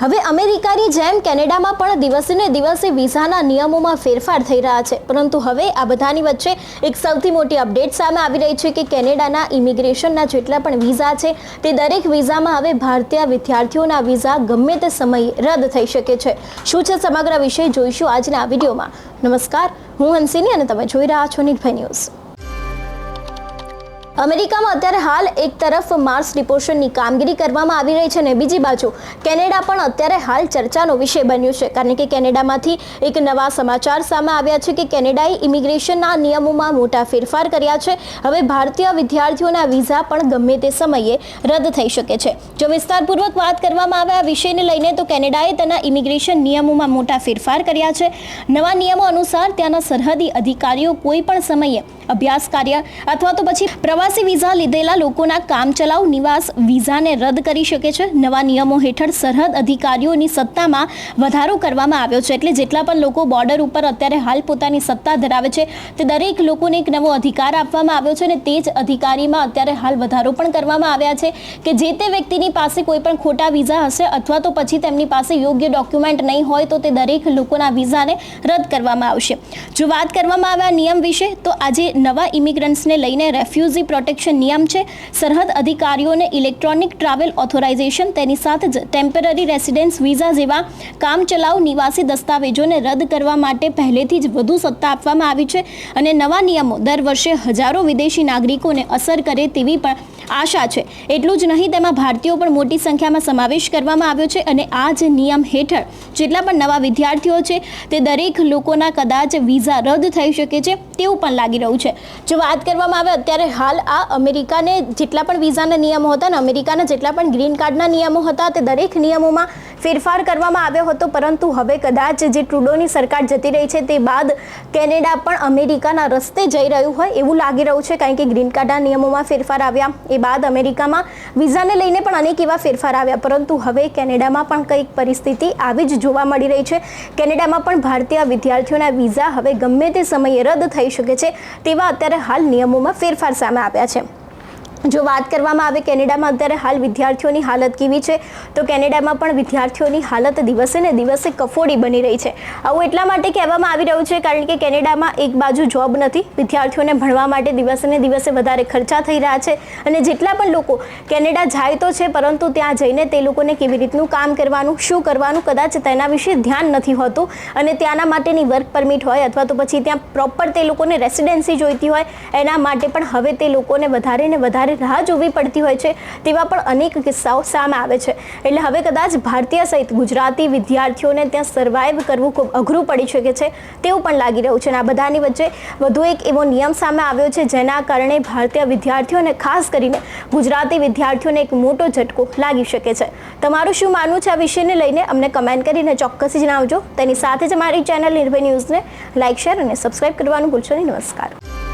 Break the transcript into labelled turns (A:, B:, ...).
A: હવે અમેરિકાની જેમ કેનેડામાં પણ દિવસે ને દિવસે વિઝાના નિયમોમાં ફેરફાર થઈ રહ્યા છે. પરંતુ હવે આ બધાની વચ્ચે એક સૌથી મોટી અપડેટ સામે આવી રહી છે કે કેનેડાના ઇમિગ્રેશનના જેટલા પણ વિઝા છે, તે દરેક વિઝામાં હવે ભારતીય વિદ્યાર્થીઓના વિઝા ગમે તે સમયે રદ થઈ શકે છે. શું છે સમગ્ર વિષય જોઈશું આજના વિડીયોમાં. નમસ્કાર, હું હંસિની અને તમે જોઈ રહ્યા છો નિર્ભય ન્યૂઝ. અમેરિકામાં અત્યારે હાલ એક તરફ માર્સ ડિપોર્શનની કામગીરી કરવામાં આવી રહી છે અને બીજી બાજુ કેનેડા પણ અત્યારે હાલ ચર્ચાનો વિષય બન્યું છે. કારણ કે કેનેડામાંથી એક નવા સમાચાર સામે આવ્યા છે કે કેનેડાએ ઇમિગ્રેશનના નિયમોમાં મોટા ફેરફાર કર્યા છે. હવે ભારતીય વિદ્યાર્થીઓના વિઝા પણ ગમે તે સમયે રદ થઈ શકે છે. જો વિસ્તારપૂર્વક વાત કરવામાં આવે આ વિષયને લઈને તો કેનેડાએ તેના ઇમિગ્રેશન નિયમોમાં મોટા ફેરફાર કર્યા છે. નવા નિયમો અનુસાર ત્યાંના સરહદી અધિકારીઓ કોઈ પણ સમયે અભ્યાસ કાર્ય અથવા તો પછી પ્રવાસી વિઝા લીધેલા લોકોના કામચલાઉ નિવાસ વિઝાને રદ કરી શકે છે. નવા નિયમો હેઠળ સરહદ અધિકારીઓની સત્તામાં વધારો કરવામાં આવ્યો છે. એટલે જેટલા પણ લોકો બોર્ડર ઉપર અત્યારે હાલ પોતાની સત્તા ધરાવે છે, તે દરેક લોકોને એક નવો અધિકાર આપવામાં આવ્યો છે અને તે જ અધિકારીમાં અત્યારે હાલ વધારો પણ કરવામાં આવ્યા છે કે જે તે વ્યક્તિની પાસે કોઈ પણ ખોટા વિઝા હશે અથવા તો પછી તેમની પાસે યોગ્ય ડોક્યુમેન્ટ નહીં હોય તો તે દરેક લોકોના વિઝાને રદ કરવામાં આવશે. જો વાત કરવામાં આવે નિયમ વિશે, તો આજે નવા ઇમિગ્રન્ટ્સને લઈને રેફ્યુઝી પ્રોટેક્શન નિયમ છે. સરહદ અધિકારીઓને ઇલેક્ટ્રોનિક ટ્રાવેલ ઓથોરાઇઝેશન તેની સાથે જ ટેમ્પરરી રેસિડેન્સ વિઝા જેવા કામચલાઉ નિવાસી દસ્તાવેજોને રદ કરવા માટે પહેલેથી જ વધુ સત્તા આપવામાં આવી છે. અને નવા નિયમો દર વર્ષે હજારો વિદેશી નાગરિકોને અસર કરે તેવી પણ આશા છે. એટલું જ નહીં, તેમાં ભારતીયો પણ મોટી સંખ્યામાં સમાવેશ કરવામાં આવ્યો છે અને આ જ નિયમ હેઠળ જેટલા પણ નવા વિદ્યાર્થીઓ છે, તે દરેક લોકોના કદાચ વિઝા રદ થઈ શકે છે તેવું પણ લાગી રહ્યું છે. જો વાત કરવામાં આવે, અત્યારે હાલ આ અમેરિકાને જેટલા પણ વિઝાના નિયમો હતા ને, અમેરિકાના જેટલા પણ ગ્રીન કાર્ડના નિયમો હતા, તે દરેક નિયમોમાં ફેરફાર કરવામાં આવ્યો હતો, પરંતુ હવે કદાચ જે ટ્રુડોની સરકાર જતી રહી છે તે બાદ કેનેડા પણ અમેરિકાના રસ્તે જઈ રહ્યું હોય એવું લાગી રહ્યું છે, કારણ કે ગ્રીન કાર્ડના નિયમોમાં ફેરફાર આવ્યા. એ બાદ અમેરિકામાં વિઝાને લઈને પણ અનેક એવા ફેરફાર આવ્યા, પરંતુ હવે કેનેડામાં પણ કંઈક પરિસ્થિતિ આવી જ જોવા મળી રહી છે. કેનેડામાં પણ ભારતીય વિદ્યાર્થીઓના વિઝા હવે ગમે તે સમયે રદ થઈ શકે છે, તેવા અત્યારે હાલ નિયમોમાં ફેરફાર સામે આવ્યા છે. જો વાત કરવામાં આવે કેનેડામાં, અત્યારે હાલ વિદ્યાર્થીઓની હાલત કેવી છે? તો કેનેડામાં પણ વિદ્યાર્થીઓની હાલત દિવસે ને દિવસે કફોડી બની રહી છે. આવું એટલા માટે કહેવામાં આવી રહ્યું છે કારણ કે કેનેડામાં એક બાજુ જોબ નથી. વિદ્યાર્થીઓને ભણવા માટે દિવસે ને દિવસે વધારે ખર્ચા થઈ રહ્યા છે. અને જેટલા પણ લોકો કેનેડા જાય તો છે, પરંતુ ત્યાં જઈને તે લોકોને કેવી રીતનું કામ કરવાનું, શું કરવાનું, કદાચ તેના વિશે ધ્યાન નથી હોતું. અને ત્યાંના માટેની વર્ક પરમિટ હોય અથવા તો પછી ત્યાં પ્રોપર તે લોકોને રેસિડેન્સી જોઈતી હોય, એના માટે પણ હવે તે લોકોને વધારે ને વધારે રાહ જોવી પડતી હોય છે, તેવા પણ અનેક કિસ્સાઓ સામે આવે છે. એટલે હવે કદાચ ભારતીય સહિત ગુજરાતી વિદ્યાર્થીઓને ત્યાં સર્વાઈવ કરવું ખૂબ અઘરું પડી શકે છે, તેવું પણ લાગી રહ્યું છે. અને આ બધાની વચ્ચે વધુ એક એવો નિયમ સામે આવ્યો છે, જેના કારણે ભારતીય વિદ્યાર્થીઓને ખાસ કરીને ગુજરાતી વિદ્યાર્થીઓને એક મોટો ઝટકો લાગી શકે છે. તમારું શું માનવું છે આ વિષયને લઈને? અમને કમેન્ટ કરીને ચોક્કસ જણાવજો. તેની સાથે જ મારી ચેનલ નિર્ભય ન્યૂઝને લાઇક શેર અને સબસ્ક્રાઇબ કરવાનું ભૂલશો નહીં. નમસ્કાર.